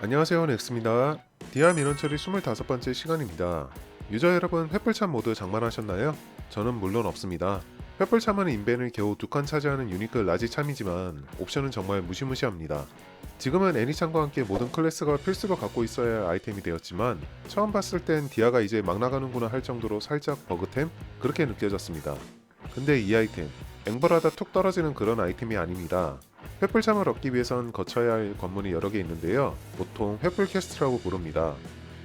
안녕하세요 넥스입니다. 디아 민원 처리 25번째 시간입니다. 유저 여러분 횃불참 모드 장만하셨나요? 저는 물론 없습니다. 횃불참은 인벤을 겨우 두 칸 차지하는 유니크 라지 참이지만 옵션은 정말 무시무시합니다. 지금은 애니창과 함께 모든 클래스가 필수로 갖고 있어야 할 아이템이 되었지만 처음 봤을 땐 디아가 이제 막 나가는구나 할 정도로 살짝 버그템? 그렇게 느껴졌습니다. 근데 이 아이템 앵벌하다 툭 떨어지는 그런 아이템이 아닙니다. 횃불참을 얻기 위해선 거쳐야 할 관문이 여러 개 있는데요. 보통 횃불 퀘스트라고 부릅니다.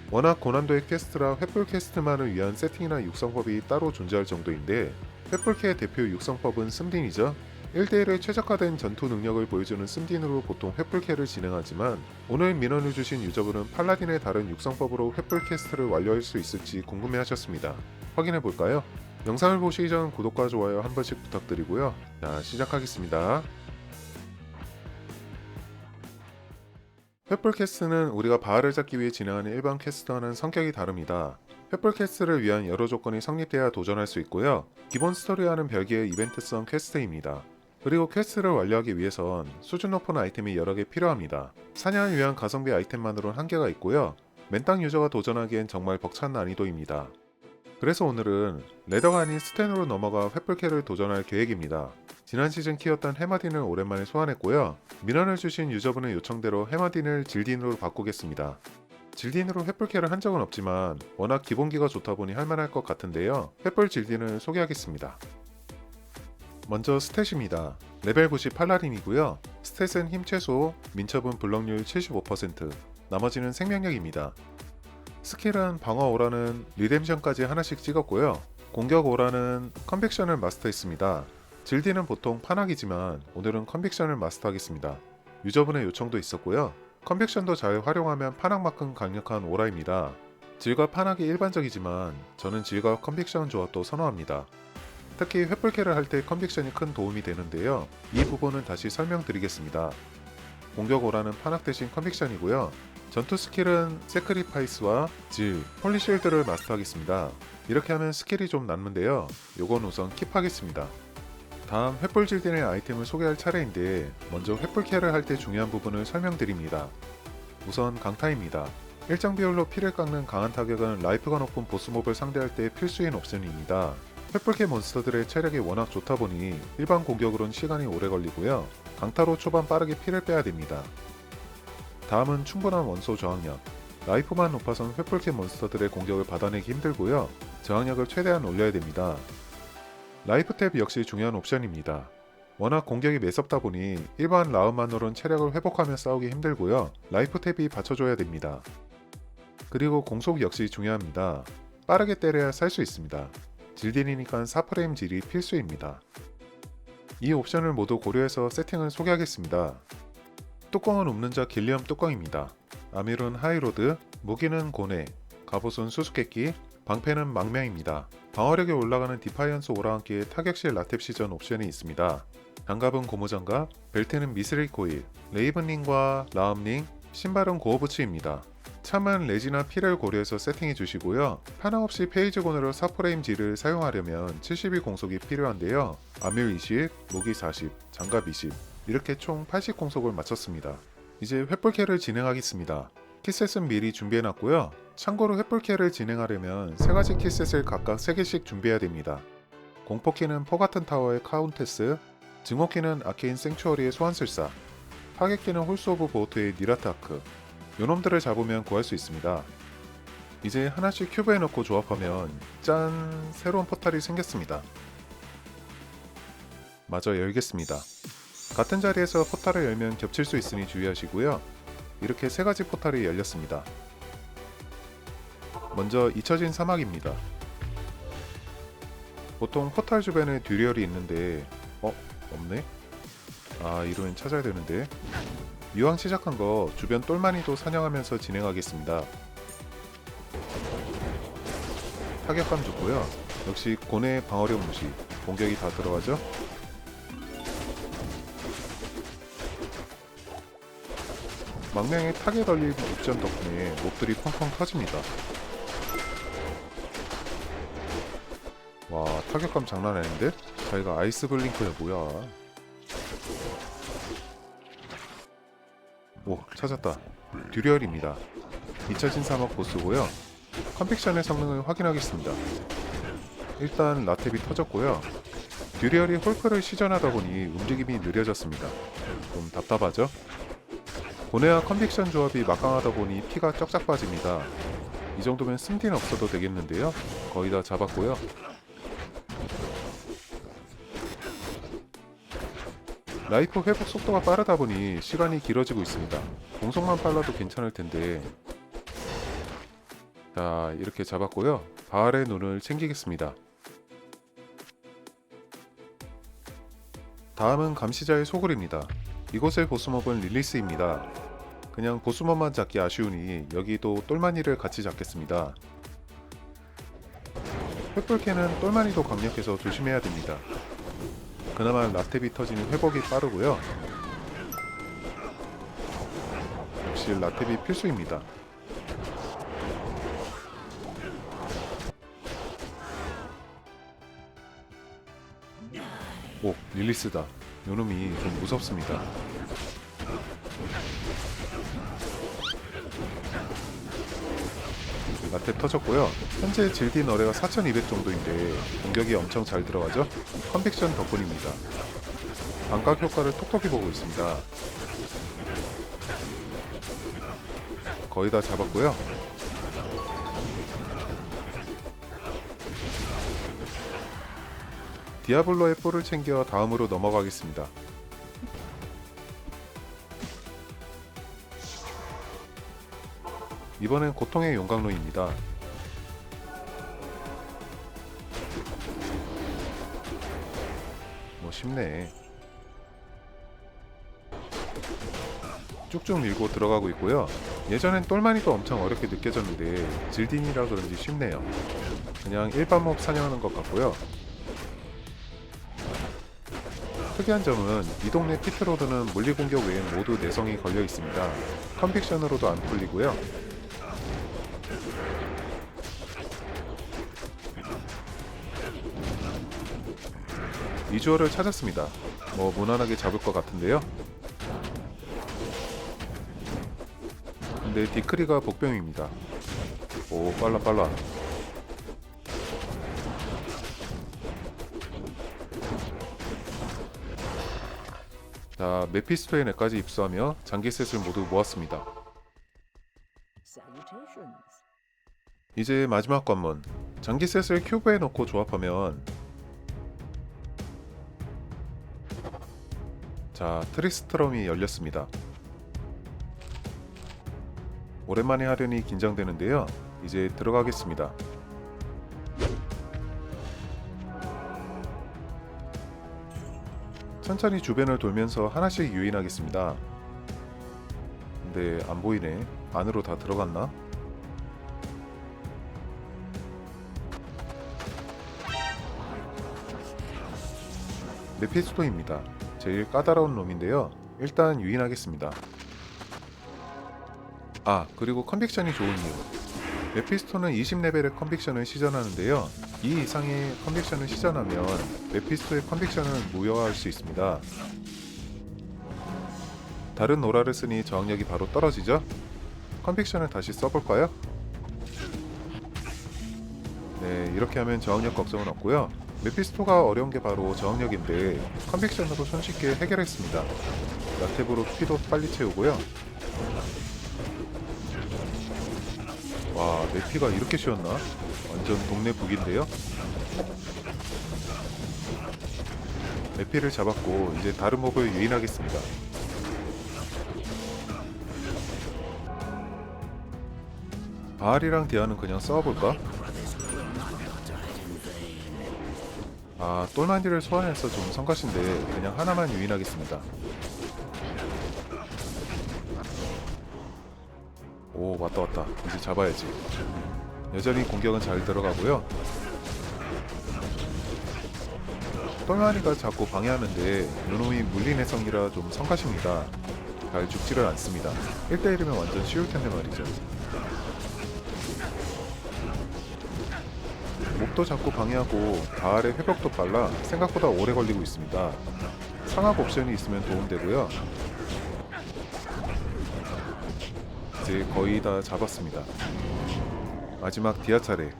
워낙 고난도의 퀘스트라 횃불 퀘스트만을 위한 세팅이나 육성법이 따로 존재할 정도인데 횃불캐의 대표 육성법은 씀딘이죠. 1대1에 최적화된 전투 능력을 보여주는 씀딘으로 보통 횃불캐를 진행하지만 오늘 민원을 주신 유저분은 팔라딘의 다른 육성법으로 횃불 퀘스트를 완료할 수 있을지 궁금해하셨습니다. 확인해 볼까요? 영상을 보시기 전 구독과 좋아요 한 번씩 부탁드리고요. 자 시작하겠습니다. 횃불 캐스트는 우리가 바알을 잡기 위해 진행하는 일반 캐스트와는 성격이 다릅니다. 횃불 캐스트를 위한 여러 조건이 성립돼야 도전할 수 있고요. 기본 스토리와는 별개의 이벤트성 퀘스트입니다. 그리고 퀘스트를 완료하기 위해선 수준 높은 아이템이 여러 개 필요합니다. 사냥을 위한 가성비 아이템만으로는 한계가 있고요. 맨땅 유저가 도전하기엔 정말 벅찬 난이도입니다. 그래서 오늘은 레더가 아닌 스탠으로 넘어가 횃불캐를 도전할 계획입니다. 지난 시즌 키웠던 해마딘을 오랜만에 소환했고요. 민원을 주신 유저분의 요청대로 해마딘을 질딘으로 바꾸겠습니다. 질딘으로 횃불캐를 한 적은 없지만 워낙 기본기가 좋다 보니 할만할 것 같은데요. 횃불 질딘을 소개하겠습니다. 먼저 스탯입니다. 레벨 90 팔라딘이고요. 스탯은 힘 최소, 민첩은 블럭률 75%, 나머지는 생명력입니다. 스킬은 방어 오라는 리뎀션까지 하나씩 찍었고요. 공격 오라는 컨벡션을 마스터했습니다. 질디는 보통 판학이지만 오늘은 컨빅션을 마스터하겠습니다. 유저분의 요청도 있었고요. 컨빅션도 잘 활용하면 판학만큼 강력한 오라입니다. 질과 판학이 일반적이지만 저는 질과 컨빅션 조합도 선호합니다. 특히 횃불캐를 할 때 컨빅션이 큰 도움이 되는데요. 이 부분은 다시 설명드리겠습니다. 공격 오라는 판학 대신 컨빅션이고요. 전투 스킬은 세크리파이스와 질, 홀리실드를 마스터하겠습니다. 이렇게 하면 스킬이 좀 남는데요. 요건 우선 킵하겠습니다. 다음 횃불 질딘의 아이템을 소개할 차례인데 먼저 횃불 캐를 할 때 중요한 부분을 설명드립니다. 우선 강타입니다. 일정 비율로 피를 깎는 강한 타격은 라이프가 높은 보스몹을 상대할 때 필수인 옵션입니다. 횃불캐 몬스터들의 체력이 워낙 좋다 보니 일반 공격으론 시간이 오래 걸리고요. 강타로 초반 빠르게 피를 빼야 됩니다. 다음은 충분한 원소 저항력. 라이프만 높아선 횃불캐 몬스터들의 공격을 받아내기 힘들고요. 저항력을 최대한 올려야 됩니다. 라이프 탭 역시 중요한 옵션입니다. 워낙 공격이 매섭다 보니 일반 라운만으로는 체력을 회복하며 싸우기 힘들고요. 라이프 탭이 받쳐줘야 됩니다. 그리고 공속 역시 중요합니다. 빠르게 때려야 살 수 있습니다. 질딘이니까 4프레임 질이 필수입니다. 이 옵션을 모두 고려해서 세팅을 소개하겠습니다. 뚜껑은 उप는 자 길리엄 뚜껑입니다. 아밀은 하이로드, 무기는 고뇌, 갑옷은 수수께끼, 방패는 망명입니다. 방어력이 올라가는 디파이언스 오라와 함께 타격실 라탭 시전 옵션이 있습니다. 장갑은 고무장갑, 벨트는 미스릴 코일, 레이븐링과 라움링, 신발은 고어부츠입니다. 참은 레지나 피를 고려해서 세팅해 주시고요. 하나 없이 페이지곤으로 4프레임 G를 사용하려면 72 공속이 필요한데요. 아밀 20, 무기 40, 장갑 20 이렇게 총 80 공속을 마쳤습니다. 이제 횃불캐를 진행하겠습니다. 키셋은 미리 준비해놨고요. 참고로 횃불캐를 진행하려면 세 가지 키셋을 각각 3개씩 준비해야 됩니다. 공포키는 포같은 타워의 카운테스, 증오키는 아케인 생추어리의 소환술사, 파괴키는 홀스 오브 보트의 니라트아크, 요놈들을 잡으면 구할 수 있습니다. 이제 하나씩 큐브에 넣고 조합하면 짠! 새로운 포탈이 생겼습니다. 마저 열겠습니다. 같은 자리에서 포탈을 열면 겹칠 수 있으니 주의하시고요. 이렇게 세 가지 포탈이 열렸습니다. 먼저 잊혀진 사막입니다. 보통 포탈 주변에 듀리얼이 있는데 어? 없네? 아 이러면 찾아야 되는데 이왕 시작한 거 주변 똘마니도 사냥하면서 진행하겠습니다. 타격감 좋고요. 역시 고뇌 방어력 무시 공격이 다 들어가죠? 망명의 타겟 얼린 옵션 덕분에 몹들이 펑펑 터집니다. 와 타격감 장난 아닌데? 자기가 아이스 블링크야 뭐야 오 찾았다 듀리얼입니다. 잊혀진 사막 보스고요. 컨픽션의 성능을 확인하겠습니다. 일단 라탭이 터졌고요. 듀리얼이 홀크를 시전하다 보니 움직임이 느려졌습니다. 좀 답답하죠? 고뇌와 컨빅션 조합이 막강하다 보니 피가 쩍쩍 빠집니다. 이 정도면 승딘 없어도 되겠는데요. 거의 다 잡았고요. 라이프 회복 속도가 빠르다 보니 시간이 길어지고 있습니다. 공속만 빨라도 괜찮을 텐데. 자, 이렇게 잡았고요. 바알의 눈을 챙기겠습니다. 다음은 감시자의 소굴입니다. 이곳의 보스몹은 릴리스입니다. 그냥 보스몹만 잡기 아쉬우니 여기도 똘마니를 같이 잡겠습니다. 횃불캐는 똘마니도 강력해서 조심해야 됩니다. 그나마 라탭이 터지는 회복이 빠르고요. 역시 라탭이 필수입니다. 오, 릴리스다. 요놈이 좀 무섭습니다. 라탭 터졌고요. 현재 질딘 어뢰가 4200 정도인데 공격이 엄청 잘 들어가죠? 컨빅션 덕분입니다. 반각 효과를 톡톡히 보고 있습니다. 거의 다 잡았고요. 디아블로의 뿔을 챙겨 다음으로 넘어가겠습니다. 이번엔 고통의 용광로입니다. 뭐 쉽네. 쭉쭉 밀고 들어가고 있고요. 예전엔 똘마니도 엄청 어렵게 느껴졌는데 질딘이라 그런지 쉽네요. 그냥 일반 몹 사냥하는 것 같고요. 특이한 점은 이 동네 피트로드는 물리 공격 외엔 모두 내성이 걸려 있습니다. 컨빅션으로도 안 풀리고요. 이주어를 찾았습니다. 뭐 무난하게 잡을 것 같은데요. 근데 디크리가 복병입니다. 오 빨라 빨라. 자 메피스토의 뇌까지 입수하며 장기셋을 모두 모았습니다. 이제 마지막 관문. 장기셋을 큐브에 넣고 조합하면 자 트리스트럼이 열렸습니다. 오랜만에 하려니 긴장되는데요. 이제 들어가겠습니다. 천천히 주변을 돌면서 하나씩 유인하겠습니다. 근데 안 보이네. 안으로 다 들어갔나? 메피스토입니다. 제일 까다로운 놈인데요. 일단 유인하겠습니다. 아, 그리고 컨빅션이 좋은 이유. 메피스토는 20레벨의 컨빅션을 시전하는데요. 이 이상의 컨빅션을 시전하면 메피스토의 컨빅션을 무효화할 수 있습니다. 다른 노라를 쓰니 저항력이 바로 떨어지죠? 컨빅션을 다시 써볼까요? 네, 이렇게 하면 저항력 걱정은 없고요. 메피스토가 어려운 게 바로 저항력인데 컨빅션으로 손쉽게 해결했습니다. 라탭으로 피도 빨리 채우고요. 와, 메피가 이렇게 쉬웠나? 완전 동네 북인데요? 메피를 잡았고 이제 다른 몹을 유인하겠습니다. 바알이랑 대화는 그냥 싸워볼까? 아, 똘마니를 소환해서 좀 성가신데 그냥 하나만 유인하겠습니다. 오, 왔다 왔다. 이제 잡아야지. 여전히 공격은 잘 들어가고요. 똘마니가 자꾸 방해하는데 요놈이 물린의 성이라 좀 성가십니다. 잘 죽지를 않습니다. 1대1이면 완전 쉬울 텐데 말이죠. 목도 자꾸 방해하고 바알의 회복도 빨라 생각보다 오래 걸리고 있습니다. 상압 옵션이 있으면 도움되고요. 이제 거의 다 잡았습니다. 마지막 디아 차례.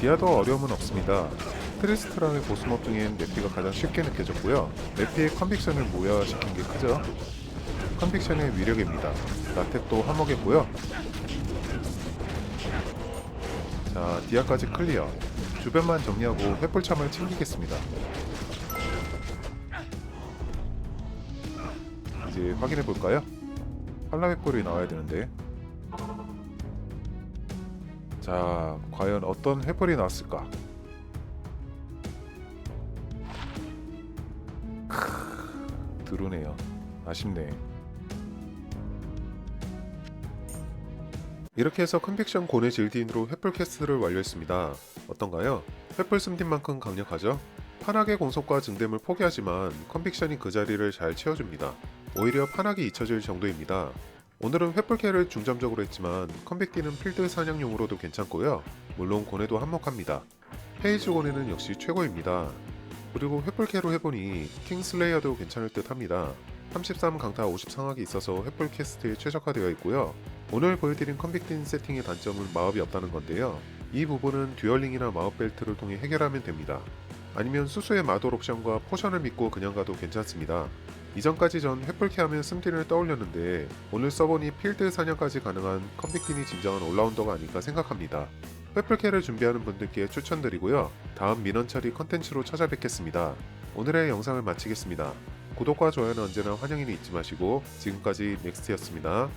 디아도 어려움은 없습니다. 트리스트랑의 보스몹 중엔 네피가 가장 쉽게 느껴졌고요. 네피의 컨빅션을 모여시킨 게 크죠. 컨빅션의 위력입니다. 라텍도 한몫했고요. 자, 디아까지 클리어. 주변만 정리하고 횃불참을 챙기겠습니다. 이제 확인해 볼까요? 한라 횃불이 나와야 되는데. 자, 과연 어떤 횃불이 나왔을까? 크, 드루네요. 아쉽네. 이렇게 해서 컨빅션 고네 질딘으로 횃불 캐스트를 완료했습니다. 어떤가요? 횃불 숨딘만큼 강력하죠? 판악의 공속과 증dem을 포기하지만 컨빅션이 그 자리를 잘 채워줍니다. 오히려 판악이 잊혀질 정도입니다. 오늘은 횃불캐를 중점적으로 했지만 컨빅디는 필드 사냥용으로도 괜찮고요. 물론 고네도 한몫합니다. 페이지 고네는 역시 최고입니다. 그리고 횃불캐로 해보니 킹슬레이어도 괜찮을 듯 합니다. 33 강타 50 상악이 있어서 횃불 캐스트에 최적화되어 있고요. 오늘 보여드린 컨빅딘 세팅의 단점은 마법이 없다는 건데요. 이 부분은 듀얼링이나 마법 벨트를 통해 해결하면 됩니다. 아니면 수수의 마돌 옵션과 포션을 믿고 그냥 가도 괜찮습니다. 이전까지 전 횃불캐 하면 스팀을 떠올렸는데 오늘 써보니 필드 사냥까지 가능한 컨빅딘이 진정한 올라운더가 아닐까 생각합니다. 횃불캐를 준비하는 분들께 추천드리고요. 다음 민원 처리 컨텐츠로 찾아뵙겠습니다. 오늘의 영상을 마치겠습니다. 구독과 좋아요는 언제나 환영이니 잊지 마시고 지금까지 넥스트였습니다.